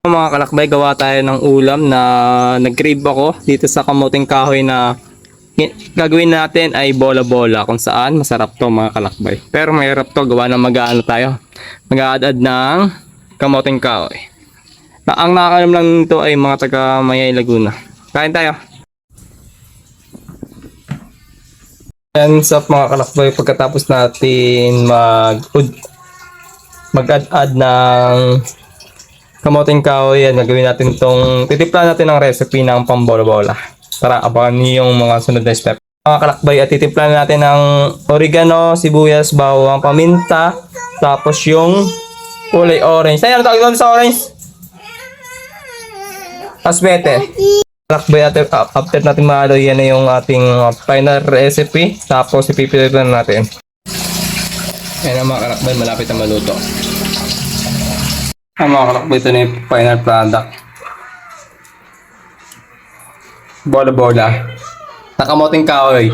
Mga kalakbay, gawa tayo ng ulam na nag-crave ako dito sa kamuting kahoy na gagawin natin ay bola-bola kung saan masarap to mga kalakbay. Pero mahirap to gawa na mag-aano tayo. Mag-aadad ng kamuting kahoy. Na, ang nakakalam lang nito ay mga taga Mayay Laguna. Kain tayo. Yan sa mga kalakbay pagkatapos natin mag mag-add ng kamoting kahoy yan, gagawin natin itong, titimpla natin ang recipe ng pambola-bola. Tara, abangan niyo yung mga sunod na step. Mga kalakbay, at titimpla natin ng oregano, sibuyas, bawang, paminta, tapos yung kulay orange. Ay, ano tawag doon sa orange? Asbete. Kalakbay, at update natin mga yan na yung ating uh, final recipe. Tapos, ipipilitan natin. Yan ang mga kalakbay, malapit na maluto. Ang mga kalakbay, ito na yung final product. Bola-bola. Nakamoting kahoy.